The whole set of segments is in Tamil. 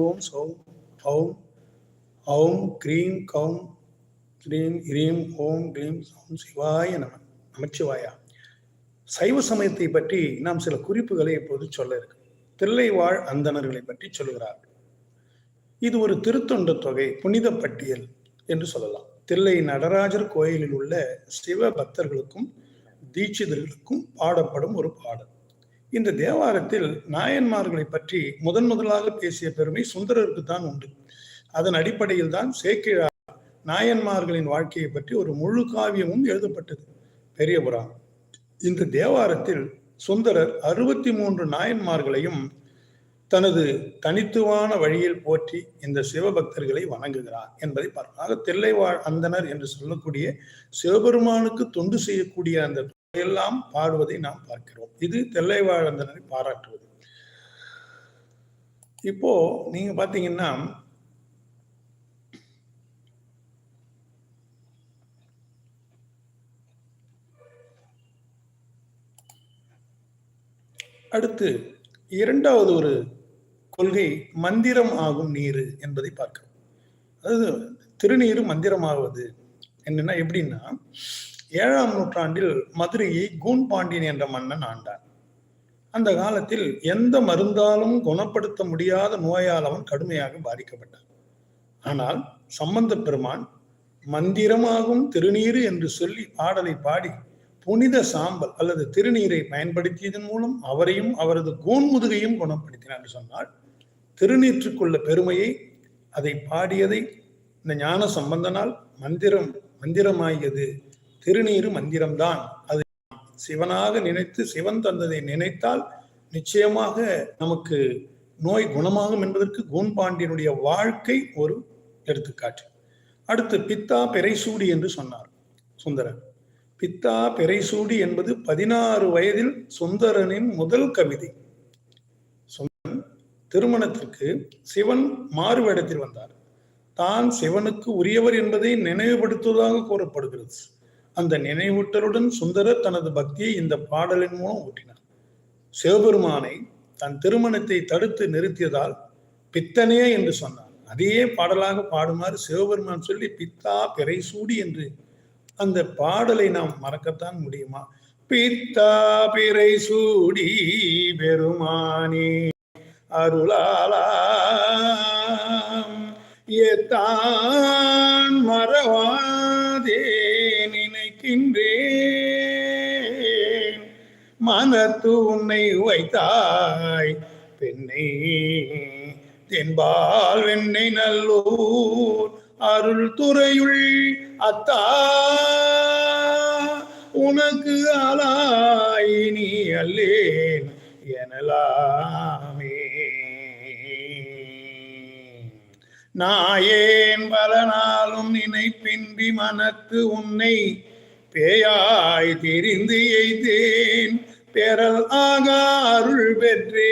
ஓம் சௌம் ஹௌம் ஹௌம் க்ரீம் கௌம் க்ரீம் ஹ்ரீம் ஓம் க்ளீம் சௌம் சிவாய நம நமச்சிவாயா. சைவ சமயத்தை பற்றி நாம் சில குறிப்புகளை இப்போது சொல்ல இருக்கு. தில்லைவாழ் அந்தணர்களை பற்றி சொல்கிறார் இது ஒரு திருத்தொண்ட தொகை புனித பட்டியல் என்று சொல்லலாம். தில்லை நடராஜர் கோயிலில் உள்ள சிவ பக்தர்களுக்கும் தீட்சிதர்களுக்கும் பாடப்படும் ஒரு பாடல். இந்த தேவாரத்தில் நாயன்மார்களை பற்றி முதன் முதலாக பேசிய பெருமை சுந்தரருக்கு தான் உண்டு. அதன் அடிப்படையில் தான் சேக்கிழார் நாயன்மார்களின் வாழ்க்கையை பற்றி ஒரு முழு காவியமும் எழுதப்பட்டது. பெரிய புராணம் இந்த தேவாரத்தில் சுந்தரர் அறுபத்தி மூன்று நாயன்மார்களையும் தனது தனித்துவான வழியில் போற்றி இந்த சிவபக்தர்களை வணங்குகிறார் என்பதை பார்க்கலாம். ஆக தில்லைவாழ் அந்தனர் என்று சொல்லக்கூடிய சிவபெருமானுக்கு தொண்டு செய்யக்கூடிய அந்த எல்லாம் பாடுவதை நாம் பார்க்கிறோம். இது தெல்லைவாழந்தனை பாராட்டுவது. இப்போ நீங்க பாத்தீங்கன்னா அடுத்து இரண்டாவது ஒரு கொள்கை மந்திரம் ஆகும் நீர் என்பதை பார்க்கிறோம். அதாவது திருநீர் மந்திரமாவது. என்னன்னா எப்படின்னா ஏழாம் நூற்றாண்டில் மதுரையை கூன் பாண்டியன் என்ற மன்னன் ஆண்டான். அந்த காலத்தில் எந்த மருந்தாலும் குணப்படுத்த முடியாத நோயால் அவன் கடுமையாக பாதிக்கப்பட்டான். ஆனால் சம்பந்த பெருமான் மந்திரமாகும் திருநீரு என்று சொல்லி பாடலை பாடி புனித சாம்பல் அல்லது திருநீரை பயன்படுத்தியதன் மூலம் அவரையும் அவரது கூன்முதுகையும் குணப்படுத்தினார் என்று சொன்னால் திருநீற்றுக்குள்ள பெருமையை அதை பாடியதை இந்த ஞான சம்பந்தனால் மந்திரம் மந்திரமாகியது திருநீரு மந்திரம்தான். அது சிவனாக நினைத்து சிவன் தந்ததை நினைத்தால் நிச்சயமாக நமக்கு நோய் குணமாகும் என்பதற்கு கூன்பாண்டியனுடைய வாழ்க்கை ஒரு எடுத்துக்காட்டு. அடுத்து பித்தா பெரைசூடி என்று சொன்னார் சுந்தரர். பித்தா பெரைசூடி என்பது பதினாறு வயதில் சுந்தரனின் முதல் கவிதை. சுந்தரன் திருமணத்திற்கு சிவன் மாறுவேடத்தில் வந்தார். தான் சிவனுக்கு உரியவர் என்பதை நினைவுபடுத்துவதாக கூறப்படுகிறது. அந்த நினைவூட்டலுடன் சுந்தரர் தனது பக்தியை இந்த பாடலின் மூலம் ஊட்டினார். சிவபெருமானை தன் திருமணத்தை தடுத்து நிறுத்தியதால் பித்தனே என்று சொன்னார். அதையே பாடலாக பாடுமாறு சிவபெருமான் சொல்லி பித்தா பிறை சூடி என்று அந்த பாடலை நாம் மறக்கத்தான் முடியுமா? பித்தா பிறை சூடி பெருமானே அருளாலா எத்தான் மறவான் நிற்கின்றேன் மனத்து உன்னை வைத்தாய். பெண்ணை தென்பால் வெண்ணை நல்லூர் அருள் துறையுள் அத்தா. உனக்கு ஆளாய் நீ அல்லேன் எனலாமே. நாயேன் பல நாளும் நினைப்பின்றி மனத்து உன்னை பேயாய் தெரிந்து எய்தேன். பெறல் ஆக அருள் பெற்றேன்.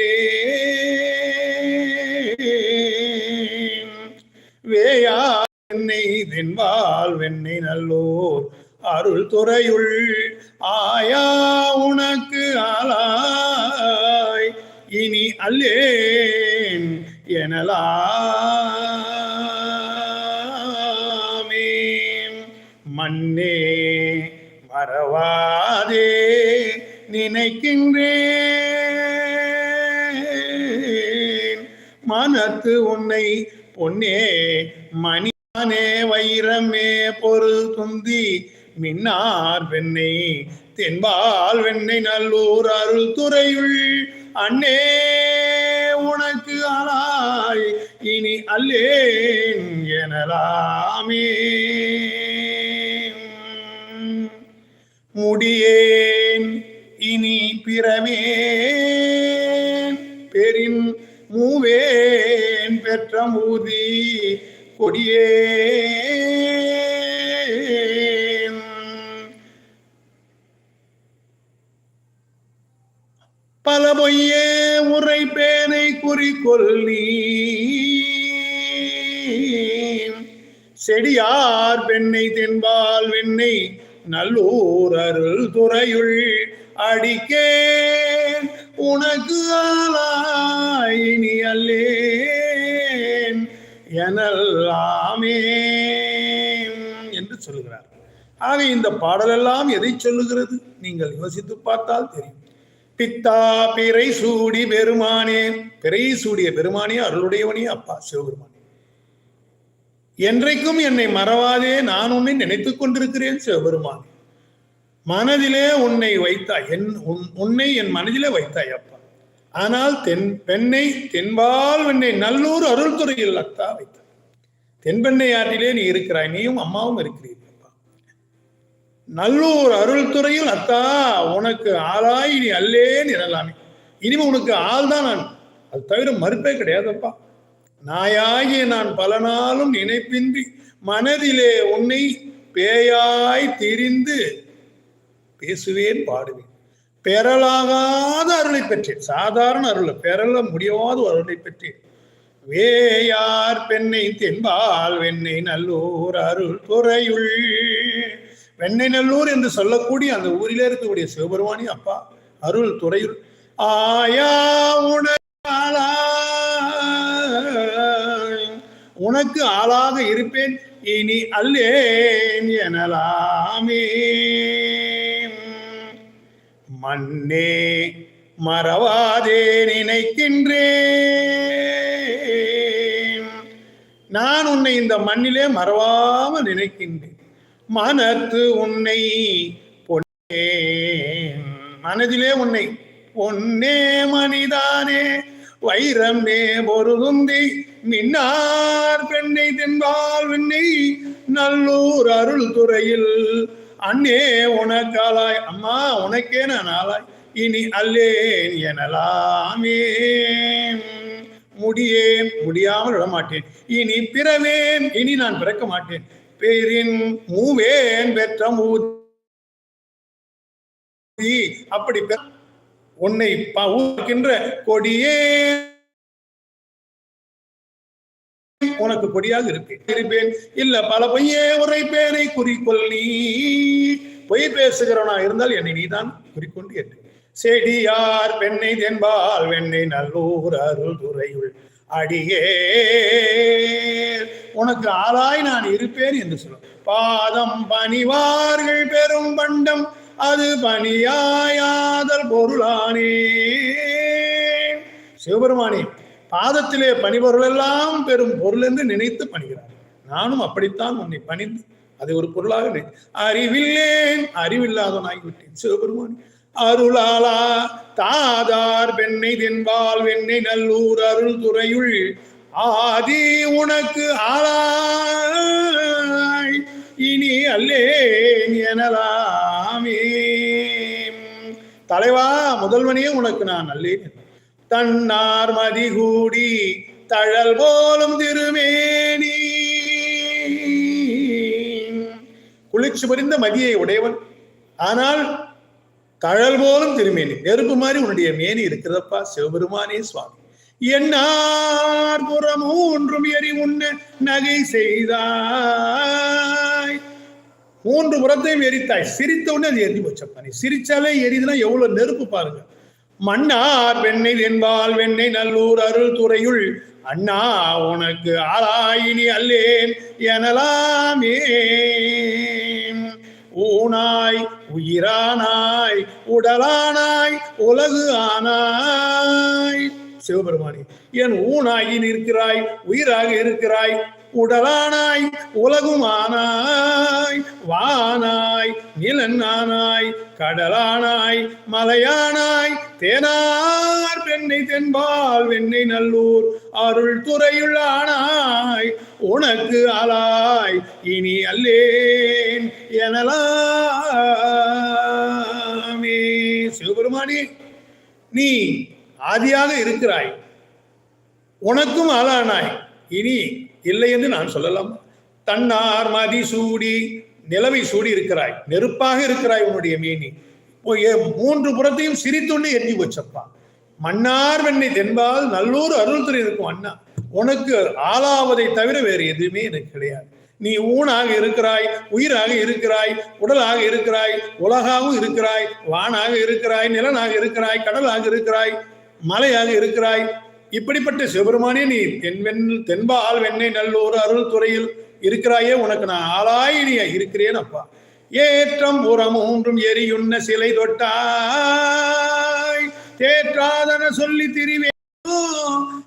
வேயா என்னை தென்பால் வெண்ணை நல்லோர். அருள் துறையுள் ஆயா உனக்கு ஆளாய். இனி அல்லேன் எனலாமே மண்ணே மறவாதே நினைக்கின்றேன். மனத்து உன்னை பொன்னே மணியானே வைரமே பொருள் துந்தி மின்னார் வெண்ணை தென்பால் வெண்ணை நல்லூர் அருள் துறையுள். அண்ணே உனக்கு ஆளாய் இனி அல்லேன் எனலாமே. முடியேன். இனி பிறவேன். பெரின் மூவேன். பெற்ற மூதி கொடியே பல பொய்யே உரைப்பேனை குறிக்கொள் நீ செடியார் பெண்ணை தென்பால் வெண்ணெய் நல்லூர் அருள் துறையுள் அடிக்கே உனக்கு ஆளாய் இனி அல்லேன். எனல்லாமே. என்று சொல்லுகிறார். ஆக இந்த பாடலெல்லாம் எதை சொல்லுகிறது? நீங்கள் யோசித்து பார்த்தால் தெரியும். பித்தா பிறை சூடி பெருமானே. பிறை சூடிய பெருமானே அருளுடையவனே அப்பா சிவபெருமானே. என்றைக்கும் என்னை மறவாதே நான் உன்னை நினைத்துக் கொண்டிருக்கிறேன் சிவபெருமான். மனதிலே உன்னை வைத்தாய் என் உன்- உன்னை என் மனதிலே வைத்தாய் அப்பா. ஆனால் தென் பெண்ணை தென்பால் வெண்ணை நல்லூர் அருள் துறையில் அத்தா வைத்தாய். தென்பெண்ணை ஆற்றிலே நீ இருக்கிறாய் நீயும் அம்மாவும் இருக்கிறீர்கள் அப்பா. நல்லூர் அருள் துறையில் அத்தா உனக்கு ஆளாய் நீ அல்லேன்னு எனலாமே இனிமே உனக்கு ஆள் தான் நான். அது தவிர மறுப்பே கிடையாதப்பா. நாயாகி நான் பல நாளும் நினைப்பின்றி மனதிலே உன்னை பேயாய் திரிந்து பேசுவேன் பாடுவேன். பெறலாகாத அருளை பெற்றேன். சாதாரண அருள் பெறல முடியாத அருளை பெற்றேன். வேயார் பெண்ணை தென்பால் வெண்ணை நல்லூர் அருள் துறையுள். வெண்ணை நல்லூர் என்று சொல்லக்கூடிய அந்த ஊரிலே இருக்கக்கூடிய சிவபெருமானி அப்பா அருள் துறையுள். ஆயா உணராளா உனக்கு ஆளாக இருப்பேன். இனி அல்லேன் எனலாமே. மண்ணே மறவாதே நினைக்கின்றேன். நான் உன்னை இந்த மண்ணிலே மறவாம நினைக்கின்றேன். மனத்து உன்னை பொன்னே மனதிலே உன்னை பொன்னே மனிதானே. வைரம் நே பொருதுந்தி மின்னார் பெண்ணை தென்பால் விண்ணை நல்லூர் அருள் துறையில். அண்ணே உனக்காலாய் அம்மா உனக்கே நான் ஆளாய். இனி அல்லேன் எனலாமே. முடியேன் முடியாமல் விடமாட்டேன். இனி பிறவேன் இனி நான் பிறக்க மாட்டேன். பேரின் மூவேன் பெற்ற மூதி. அப்படி உன்னை ப- கொடியே உனக்கு கொடியாக இருப்பேன் இருப்பேன் இல்ல பல பொய்யே உரைப்பேனை குறிக்கொள் நீ. பொய் பேசுகிறவனா இருந்தால் என்னை நீதான் குறிக்கொண்டு என்று. செடியார் பெண்ணை தென்பால் வெண்ணை நல்லூர் அருள் துறையுள் அடியே உனக்கு ஆளாய் நான் இருப்பேன் என்று சொல்லும். பாதம் பணிவார்கள் பெரும் பண்டம் அது பணியாயாதல் பொருளானே. சிவபெருமானே பாதத்திலே பணிபொருள் எல்லாம் பெரும் பொருள் என்று நினைத்து பணிகிறார் நானும் அப்படித்தான் உன்னை பணிந்து அதை ஒரு பொருளாக நினை- அறிவில்லேன் அறிவில்லாதவனாகிவிட்டேன். சிவபெருமான் அருளாலா தாதார் பெண்ணை தென்பால் வெண்ணை நல்லூர் அருள் துறையுள் ஆதி உனக்கு ஆளாய் இனி அல்லேன் எனலாமே. தலைவா முதல்வனே உனக்கு நான் அல்லேன். தன்னார் மதிகூடி தழல் போலும் திருமேனி. குளிர்ச்சி புரிந்த மதியை உடையவன். ஆனால் தழல் போலும் திருமேனி. நெருப்பு மாதிரி உன்னுடைய மேனி இருக்கிறதப்பா. சிவபெருமானே சுவாமி. என்னார் புறம் மூன்றும் எரி உன்ன நகை செய்தாய். மூன்று புறத்தையும் எரித்தாய். சிரித்த உடனே அது எரிஞ்சு போச்சப்பா நீ சிரிச்சாலே எரிதுன்னா எவ்வளவு நெருப்பு பாருங்க. மன்னார் வெண்ணை என்பால் வெண்ணை நல்லூர் அருள் துறையுள். அண்ணா உனக்கு ஆளாயினி அல்லேன் எனலாமே. ஊனாய் உயிரானாய் உடலானாய் உலகு ஆனாய். சிவபெருமானி என் ஊனாகி நிற்கிறாய் உயிராக இருக்கிறாய் உடலானாய் உலகுமானாய் வானாய் நிலனானாய் கடலானாய் மலையானாய் தேனார் பெண்ணை தென்பால் வெண்ணை நல்லூர் அருள் துறையுள்ளானாய் உனக்கு அலாய் இனி அல்லேன் எனலாமே. சிவபெருமானி நீ ஆதியாக இருக்கிறாய். உனக்கும் ஆளானாய். இனி இல்லை என்று நான் சொல்லலாம். தன்னார் மதி சூடி நிலவை சூடி இருக்கிறாய். நெருப்பாக இருக்கிறாய் உன்னுடைய மீனி. ஏ- மூன்று புறத்தையும் சிரித்துண்டு எண்ணி வச்சப்பா மன்னார் வெண்ணை தென்பால் நல்லூர் அருள் துறை இருக்கும் அண்ணா. உனக்கு ஆளாவதை தவிர வேறு எதுவுமே எனக்கு கிடையாது. நீ ஊனாக இருக்கிறாய் உயிராக இருக்கிறாய் உடலாக இருக்கிறாய் உலகாகவும் இருக்கிறாய் வானாக இருக்கிறாய் நிலனாக இருக்கிறாய் கடலாக இருக்கிறாய். மலையாக இருக்கிறாய். இப்படிப்பட்ட சிவபெருமானே நீ தென்வெண் தென்பால் வெண்ணெய் நல்லூர் அருள் துறையில் இருக்கிறாயே உனக்கு நான் ஆளாய் நீ இருக்கிறேன் அப்பா. ஏற்றம் புறம் மூன்றும் எரியுண்ண சிலை தொட்டாய். தேற்றாதன சொல்லி திரிவே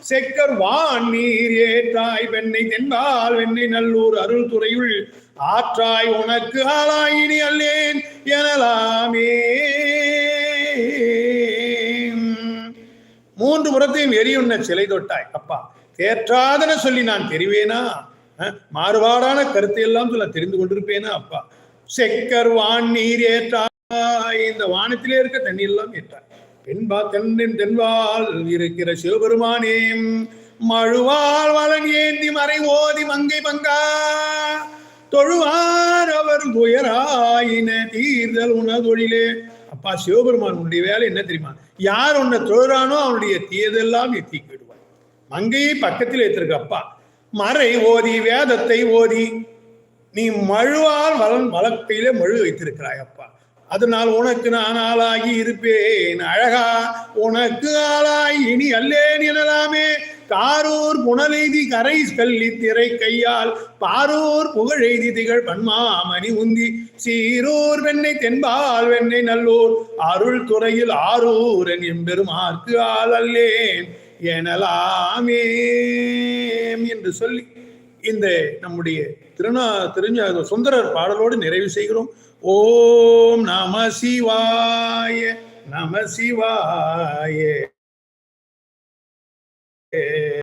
செக்கர் வான் நீர் ஏற்றாய். வெண்ணெய் தென்பால் வெண்ணெய் நல்லூர் அருள் துறையுள் ஆற்றாய். உனக்கு ஆளாயினி அல்லேன் எனலாமே. மூன்று புறத்தையும் எரியுண்ண சிலை தொட்டாய். அப்பா தேற்றாதன சொல்லி நான் தெரிவேனா? மாறுபாடான கருத்தை எல்லாம் சொல்ல தெரிந்து கொண்டிருப்பேனா அப்பா? செக்கர் வான் நீர் ஏற்றாய். இந்த வானத்திலே இருக்க தண்ணி எல்லாம் ஏற்றாய். பெண்பா தென்னின் தென்பால் இருக்கிற சிவபெருமானே மழுவால் வளன் ஏந்தி மறை ஓதி மங்கை பங்கா. தொழுவார் அவர் துயராயின தீர்தல் உணதொழிலே அப்பா சிவபெருமான் உன்னுடைய வேலை என்ன தெரியுமா? யார் உன்னை தொழுறானோ அவனுடைய தீயதெல்லாம் எத்தி விடுவான் மங்கையை பக்கத்தில் வைத்திருக்கப்பா மறை ஓதி வேதத்தை ஓதி நீ மழுவால் வளன் வழக்கையிலே மழு வைத்திருக்கிறாய் அப்பா. அதனால் உனக்கு நான் ஆளாகி இருப்பேன். அழகா உனக்கு ஆளாய் இனி அல்லேன் எனலாமே. காரூர் புனலெய்தி கரை கல்லி திரை கையால் பாரூர் புகழெய்தி திகழ் பன்மாமணி உந்தி. சீரூர் வெண்ணை தென்பால் வெண்ணை நல்லூர் அருள் துறையில் ஆரூரன் எம்பெருமார்க்கு ஆள் அல்லேன் எனலாமே என்று சொல்லி இந்த நம்முடைய திருநா திருஞ சுந்தரர் பாடலோடு நிறைவு செய்கிறோம். ஓம் நம சிவாய நம சிவாய.